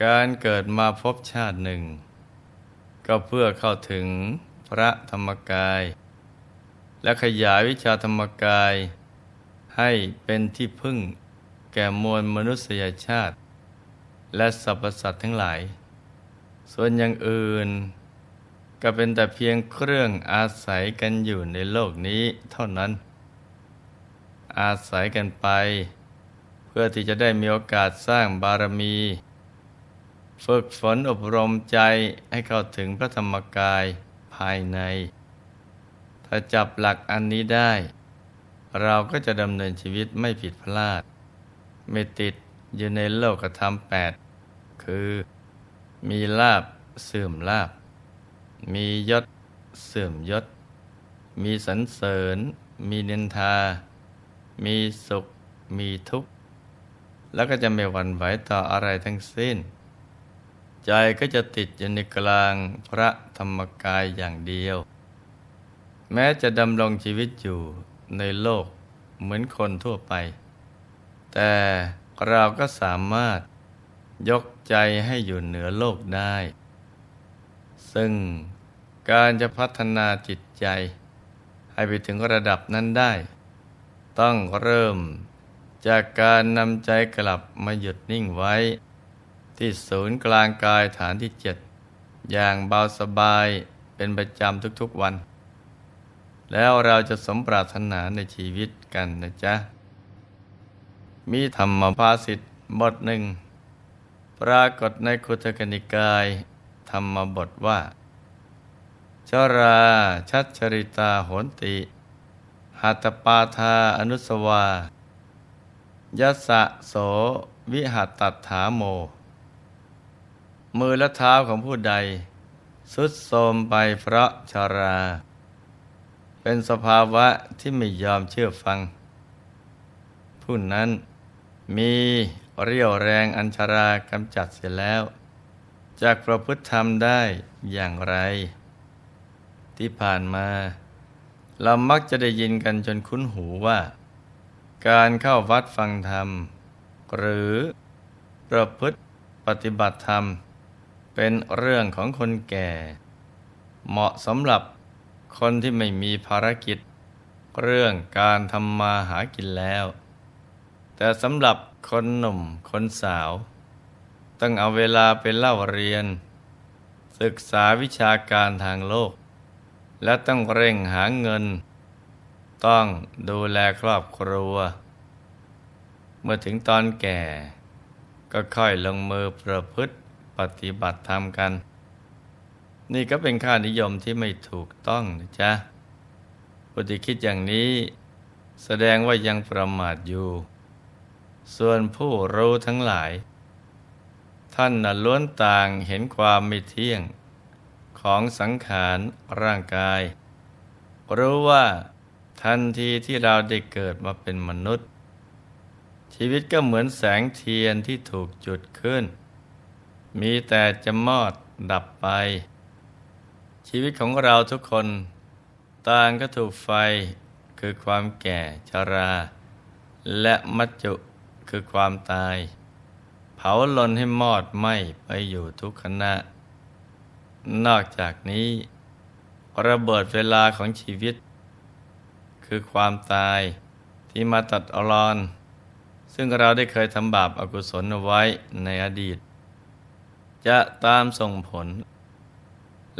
การเกิดมาพบชาติหนึ่ง ก็เพื่อเข้าถึงพระธรรมกาย และขยายวิชาธรรมกาย ให้เป็นที่พึ่งแก่มวลมนุษยชาติ และสรรพสัตว์ทั้งหลาย ส่วนอย่างอื่น ก็เป็นแต่เพียงเครื่องอาศัยกันอยู่ในโลกนี้เท่านั้น อาศัยกันไป เพื่อที่จะได้มีโอกาสสร้างบารมี ฝึกฝนอบรมใจให้เข้าถึงพระธรรมกายภายใน ถ้าจับหลักอันนี้ได้ เราก็จะดำเนินชีวิตไม่ผิดพลาด ไม่ติดอยู่ในโลกธรรมแปดคือมีลาบเสื่อมลาบ มียศเสื่อมยศ มีสรรเสริญ มีนินทา มีสุข มีทุกข์ แล้วก็จะไม่หวั่นไหวต่ออะไรทั้งสิ้น ใจก็จะติดอยู่ในกลางพระธรรมกายอย่างเดียว แม้จะดำรงชีวิตอยู่ในโลกเหมือนคนทั่วไป แต่เราก็สามารถยกใจให้อยู่เหนือโลกได้ ซึ่งการจะพัฒนาจิตใจ ให้ไปถึงระดับนั้นได้ ต้องเริ่มจากการนำใจกลับมาหยุดนิ่งไว้ ที่ศูนย์กลางกายฐานที่เจ็ดอย่างเบาสบายเป็นประจำทุกๆวัน แล้วเราจะสมปรารถนาในชีวิตกันนะจ๊ะ มีธรรมภาสิทธิ์บทหนึ่ง ปรากฏในคุตกนิกาย ธรรมบทว่า ชราชัชริตาโหนติหัตปาทาอนุสวายัสสะโสวิหัตตัถาโม มือและเท้าของผู้ใด สุดโทรมไปเพราะชารา เป็นสภาวะที่ไม่ยอมเชื่อฟัง ผู้นั้นมีเรี่ยวแรงอัญชารากำจัดเสียแล้ว จากประพฤติธรรมได้อย่างไร ที่ผ่านมา เรามักจะได้ยินกันจนคุ้นหูว่า การเข้าวัดฟังธรรม หรือประพฤติปฏิบัติธรรม เป็นเรื่องของคนแก่ เหมาะสำหรับคนที่ไม่มีภารกิจ เรื่องการทำมาหากินแล้ว แต่สำหรับคนหนุ่มคนสาว ต้องเอาเวลาไปเล่าเรียน ศึกษาวิชาการทางโลก และต้องเร่งหาเงิน ต้องดูแลครอบครัว เมื่อถึงตอนแก่ ก็ค่อยลงมือประพฤติ ฏิบัติธรรมกัน นี่ก็เป็นค่านิยมที่ไม่ถูกต้องนะจ๊ะผู้ที่คิดอย่างนี้ แสดงว่ายังประมาทอยู่ ส่วนผู้รู้ทั้งหลาย ท่านน่ะล้วนต่างเห็นความไม่เที่ยงของสังขารร่างกาย รู้ว่าทันทีที่เราได้เกิดมาเป็นมนุษย์ ชีวิตก็เหมือนแสงเทียนที่ถูกจุดขึ้น มีแต่จะมอดดับไป ชีวิตของเราทุกคน ต่างก็ถูกไฟคือความแก่ชรา และมัจจุคือความตาย เผาลนให้มอดไหม้ไปอยู่ทุกขณะ นอกจากนี้ ระเบิดเวลาของชีวิต คือความตายที่มาตัดอรอน ซึ่งเราได้เคยทำบาปอากุศลเอาไว้ในอดีต จะตามส่งผล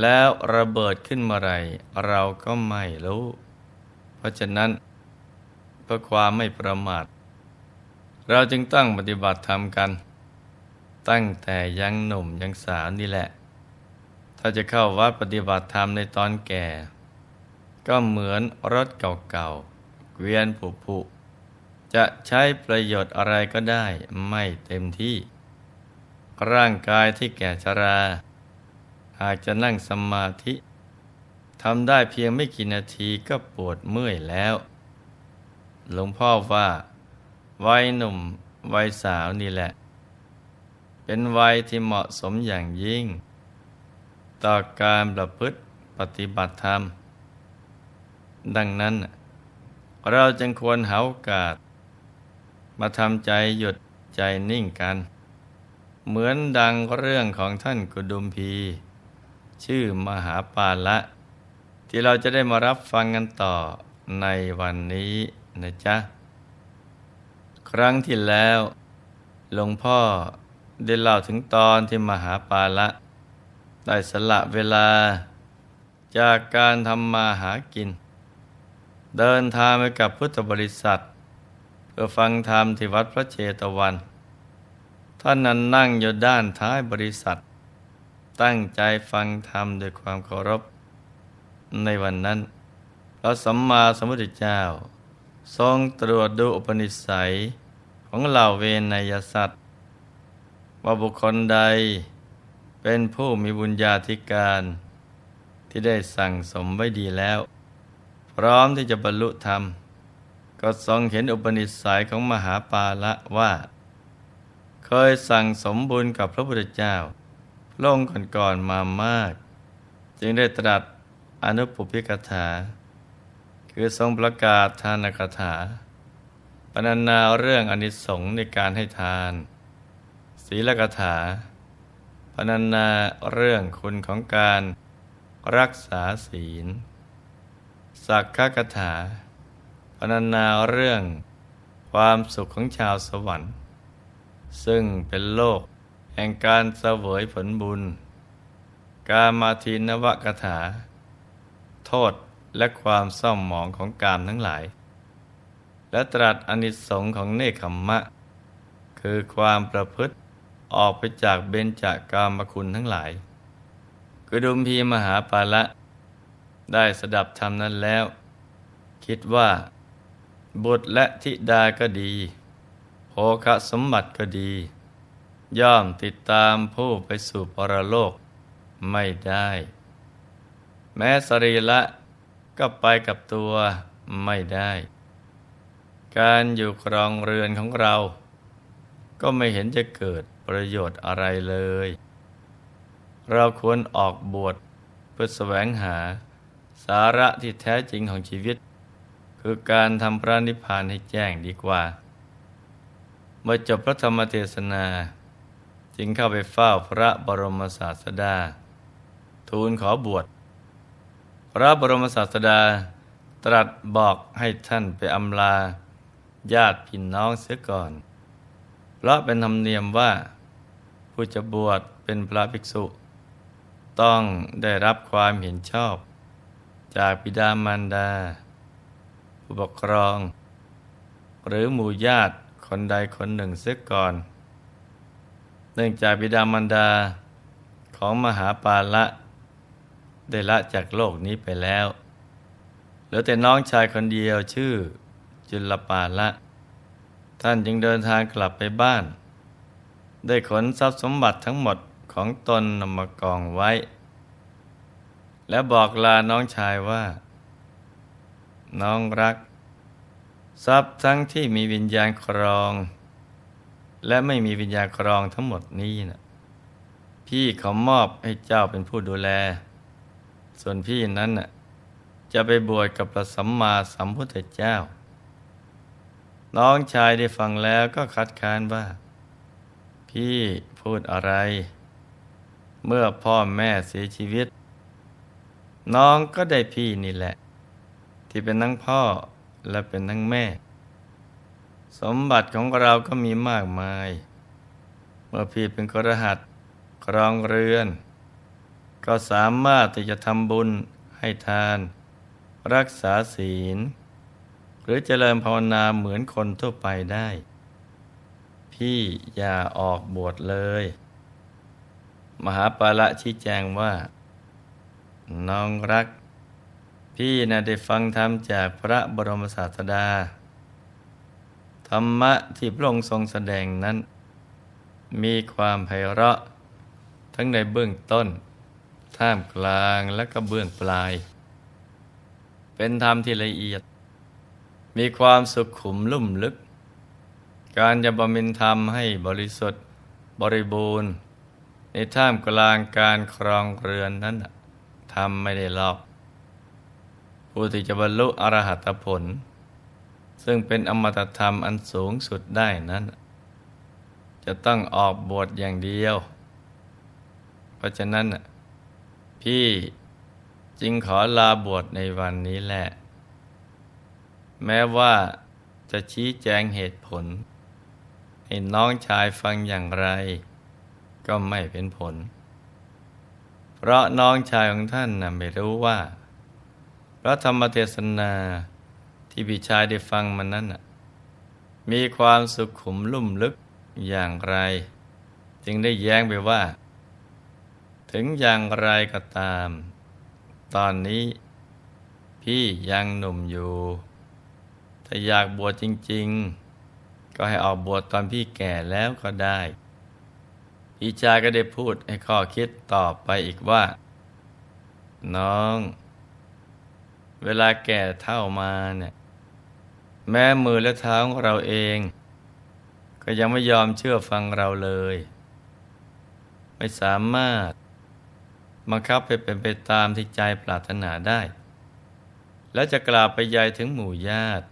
แล้วระเบิดขึ้นเมื่อไรเราก็ไม่รู้ เพราะฉะนั้นเพื่อความไม่ประมาท เราจึงตั้งปฏิบัติธรรมกัน ตั้งแต่ยังหนุ่มยังสาวนี่แหละ ถ้าจะเข้าวัดปฏิบัติธรรมในตอนแก่ ก็เหมือนรถเก่าๆเกวียนผุผุจะใช้ประโยชน์อะไรก็ได้ไม่เต็มที่ ร่างกายที่แก่ชรา หากจะนั่งสมาธิทำได้เพียงไม่กี่นาทีก็ปวดเมื่อยแล้ว หลวงพ่อว่าวัยหนุ่มวัยสาวนี่แหละ เป็นวัยที่เหมาะสมอย่างยิ่ง ต่อการประพฤติปฏิบัติธรรม ดังนั้น เราจึงควรหาโอกาส มาทำใจหยุดใจนิ่งกัน เหมือนดังเรื่องของท่านกุดุมพี ชื่อมหาปาละ ที่เราจะได้มารับฟังกันต่อในวันนี้นะจ๊ะ ครั้งที่แล้วหลวงพ่อได้เล่าถึงตอนที่มหาปาละ ได้สละเวลา จากการทำมาหากิน เดินทางไปกับพุทธบริษัท เพื่อฟังธรรมที่วัดพระเชตวัน ท่านนั้นนั่งอยู่ด้านท้ายบริษัท ตั้งใจฟังธรรมด้วยความเคารพ ในวันนั้นพระสัมมาสัมพุทธเจ้า ทรงตรวจดูอุปนิสัยของเหล่าเวนยสัตว์ ว่าบุคคลใดเป็นผู้มีบุญญาธิการ ที่ได้สั่งสมไว้ดีแล้ว พร้อมที่จะบรรลุธรรม ก็ทรงเห็นอุปนิสัยของมหาปาละว่า เคยสั่งสมบุญกับพระพุทธเจ้าพระองค์ก่อนๆมามาก จึงได้ตรัสอนุปปิกถา คือทรงประกาศทานกถาปรรณนาเรื่องอนิสงส์ในการให้ทาน ศีลกถาปรรณนาเรื่องคุณของการรักษาศีล สักขกถาปรรณนาเรื่องความสุขของชาวสวรรค์ ซึ่งเป็นโลก แห่งการเสวยผลบุญ กามาทินวกถา โทษและความเศร้าหมองของกามทั้งหลาย และตรัสอนิสงค์ของเนคขมมะ คือความประพฤติออกไปจากเบญจากามคุณทั้งหลายกระดุมพีมหาปาละ ได้สดับธรรมนั้นแล้ว คิดว่า บุตรและธิดาก็ดี คสมบัติก็ดี ย่อมติดตามผู้ไปสู่ปรโลกไม่ได้ แม้สรีละก็ไปกับตัวไม่ได้ การอยู่ครองเรือนของเรา ก็ไม่เห็นจะเกิดประโยชน์อะไรเลย เราควรออกบวชเพื่อแสวงหาสาระที่แท้จริงของชีวิต คือการทำพระนิพพานให้แจ้งดีกว่า เมื่อจบพระธรรมเทศนา จึงเข้าไปเฝ้าพระบรมศาสดา ทูลขอบวช พระบรมศาสดาตรัสบอกให้ท่านไปอำลา ญาติพี่น้องเสียก่อน เพราะเป็นธรรมเนียมว่า ผู้จะบวชเป็นพระภิกษุ ต้องได้รับความเห็นชอบ จากบิดามารดา ผู้ปกครอง หรือหมู่ญาติ คนใดคนหนึ่งเสียก่อน เนื่องจากบิดามารดาของมหาปาละได้ละจากโลกนี้ไปแล้ว เหลือแต่น้องชายคนเดียวชื่อจุลปาละ ท่านจึงเดินทางกลับไปบ้าน ได้ขนทรัพย์สมบัติทั้งหมดของตนนำมากองไว้ และบอกลาน้องชายว่า น้องรัก ทรัพย์ทั้งที่มีวิญญาณครอง และไม่มีวิญญาณครองทั้งหมดนี้นะพี่เขามอบให้เจ้าเป็นผู้ดูแล ส่วนพี่นั้นน่ะจะไปบวชกับพระสัมมาสัมพุทธเจ้า น้องชายได้ฟังแล้วก็คัดค้านว่า พี่พูดอะไร เมื่อพ่อแม่เสียชีวิต น้องก็ได้พี่นี่แหละ ที่เป็นทั้งพ่อ และเป็นทั้งแม่ สมบัติของเราก็มีมากมาย เมื่อพี่เป็นกรหัสครองเรือน ก็สามารถที่จะทำบุญให้ทาน รักษาศีล หรือเจริญภาวนาเหมือนคนทั่วไปได้ พี่อย่าออกบวชเลย มหาปาละชี้แจงว่า น้องรัก พี่นะได้ฟังธรรมจากพระบรมศาสดา ธรรมะที่พระองค์ทรงแสดงนั้น มีความไพเราะ ทั้งในเบื้องต้น ท่ามกลางและก็เบื้องปลาย เป็นธรรมที่ละเอียด มีความสุขขุมลุ่มลึก การจะบำเพ็ญธรรมให้บริสุทธิ์ บริบูรณ์ ในท่ามกลางการครองเรือนนั้นทำไม่ได้หรอก ผู้ที่จะบรรลุอรหัตผล ซึ่งเป็นอมตะธรรมอันสูงสุดได้นั้น จะต้องออกบวชอย่างเดียว เพราะฉะนั้นพี่จึงขอลาบวชในวันนี้แหละ แม้ว่าจะชี้แจงเหตุผล ให้น้องชายฟังอย่างไร ก็ไม่เป็นผล เพราะน้องชายของท่านน่ะไม่รู้ว่า ระธรรมเทศนาที่พี่ชายได้ฟังมันนั้นน่ะมีความสุขขุมลุ่มลึกอย่างไร จึงได้แย้งไปว่า ถึงอย่างไรก็ตาม ตอนนี้ พี่ยังหนุ่มอยู่ ถ้าอยากบวชจริง ๆ ก็ให้ออกบวชตอนพี่แก่แล้วก็ได้พี่ชายก็ได้พูดให้ข้อคิดต่อไปอีกว่า น้อง เวลาแก่เท่ามาเนี่ยแม้มือและเท้าของเราเอง ก็ยังไม่ยอมเชื่อฟังเราเลย ไม่สามารถบังคับให้เป็นไปตามที่ใจปรารถนาได้ แล้วจะกล่าวไปยายถึงหมู่ญาติ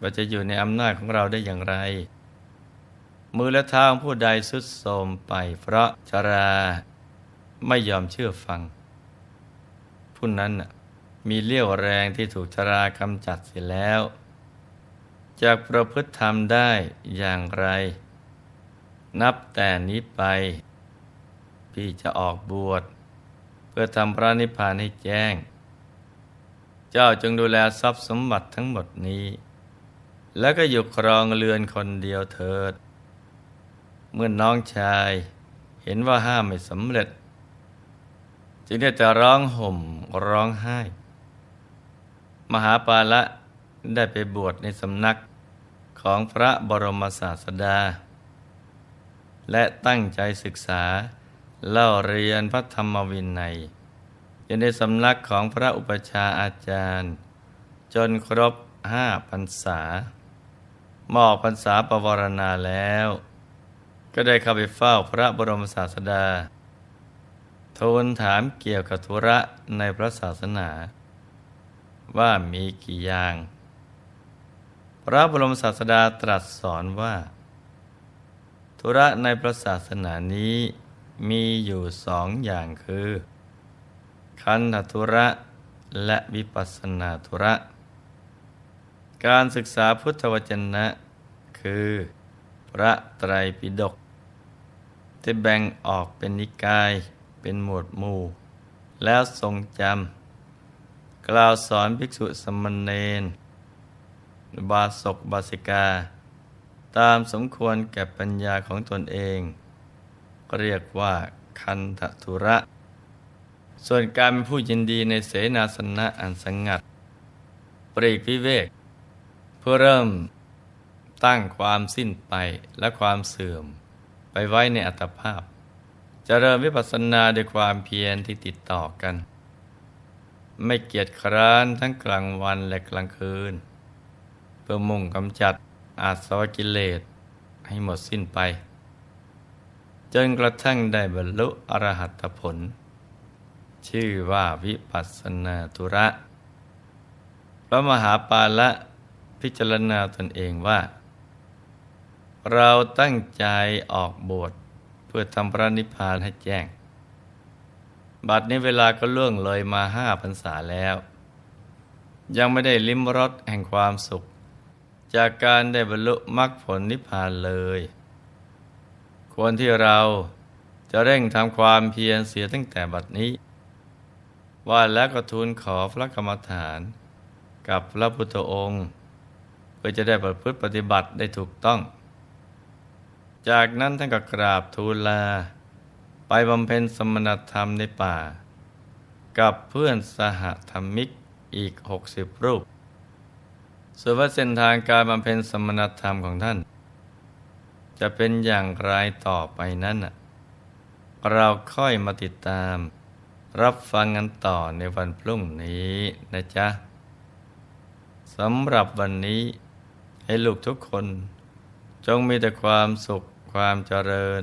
ว่าจะอยู่ในอำนาจของเราได้อย่างไร มือและเท้าของผู้ใดสุดโทรมไป เพราะชราไม่ยอมเชื่อฟัง ผู้นั้นน่ะ มีเลี้ยวแรงที่ถูกชรากำจัดเสียแล้วจากประพฤติธรรมได้อย่างไร นับแต่นี้ไป พี่จะออกบวช เพื่อทำพระนิพพานให้แจ้ง เจ้าจงดูแลทรัพย์สมบัติทั้งหมดนี้ แล้วก็อยู่ครองเรือนคนเดียวเถิด เมื่อน้องชายเห็นว่าห้ามไม่สำเร็จ จึงได้แต่ร้องห่มร้องไห้ มหาปาละได้ไปบวชในสำนักของพระบรมศาสดา และตั้งใจศึกษาเล่าเรียนพระธรรมวินัยอยู่ในสำนักของพระอุปชาอาจารย์ จนครบห้าพรรษามอบพรรษาปวารณาแล้ว ก็ได้เข้าไปเฝ้าพระบรมศาสดา ทูลถามเกี่ยวกับธุระในพระศาสนา ว่ามีกี่อย่าง พระบรมศาสดาตรัสสอนว่า ธุระในพระศาสนานี้มีอยู่สองอย่างคือ คันธธุระและวิปัสสนาธุระ การศึกษาพุทธวจนะ คือ พระไตรปิฎกจะแบ่งออกเป็นนิกาย เป็นหมวดหมู่ แล้วทรงจำ กล่าวสอนภิกษุสมณเณรบาศกบาสิกา ตามสมควรแก่ปัญญาของตนเอง เรียกว่าคันธทุระ ส่วนการเป็นผู้ยินดีในเสนาสนะอันสงัด ปรีกวิเวก เพื่อเริ่มตั้งความสิ้นไปและความเสื่อม ไปไว้ในอัตภาพจะเริ่มวิปัสสนาด้วยความเพียรที่ติดต่อกัน ไม่เกียจคร้านทั้งกลางวันและกลางคืน เพื่อมุ่งกำจัดอาสวะกิเลสให้หมดสิ้นไป จนกระทั่งได้บรรลุอรหัตผล ชื่อว่าวิปัสสนาตุระ พระมหาปาละพิจารณาตนเองว่า เราตั้งใจออกบวชเพื่อทำพระนิพพานให้แจ้ง บัดนี้เวลาก็ล่วงเลยมาห้าพรรษาแล้ว ยังไม่ได้ลิ้มรสแห่งความสุข จากการได้บรรลุมรรคผลนิพพานเลย ควรที่เราจะเร่งทำความเพียรเสียตั้งแต่บัดนี้ ว่าแล้วก็ทูลขอพระกรรมฐานกับพระพุทธองค์ เพื่อจะได้ประพฤติปฏิบัติได้ถูกต้อง จากนั้นท่านก็กราบทูลลา ไปบำเพ็ญสมณธรรมในป่า กับเพื่อนสหธรรมิกอีกหกสิบรูปส่วนว่าเส้นทางการบำเพ็ญสมณธรรมของท่าน จะเป็นอย่างไรต่อไปนั้น เราค่อยมาติดตาม รับฟังกันต่อในวันพรุ่งนี้นะจ๊ะสำหรับวันนี้ ให้ลูกทุกคน จงมีแต่ความสุขความเจริญ